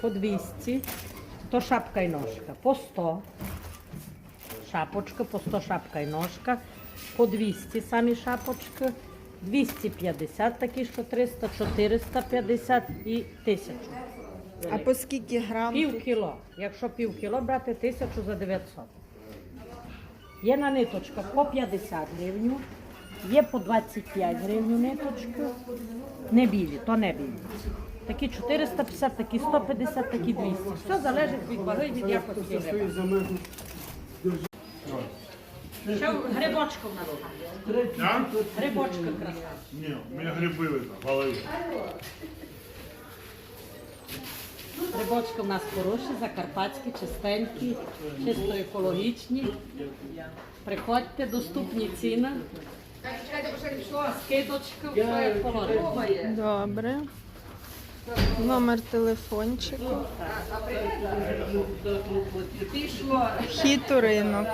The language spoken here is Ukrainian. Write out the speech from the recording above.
По 200, то шапка і ножка, по 100. Шапочка, по 100 шапка і ножка, по 200 самі шапочки, 250 такі, що 300, 450 і 1000. А по скільки грам? Пів кіло. Якщо пів кіло брати, 1000 за 900. Є на ниточка по 50 гривень, є по 25 гривень ниточки. Не білі, то не білі. Такі 450, такі 150, такі 200. Все залежить від ваги, від якості гриба. Ще грибочка в нас. Я? Грибочка краса. Ні, у мене гриби видно, голові. Грибочки в нас хороші, закарпатські, чистенькі, чисто екологічні. Приходьте, доступні ціни. Скидочка, все як положено. Добре. Номер телефончику. Хід у ринок.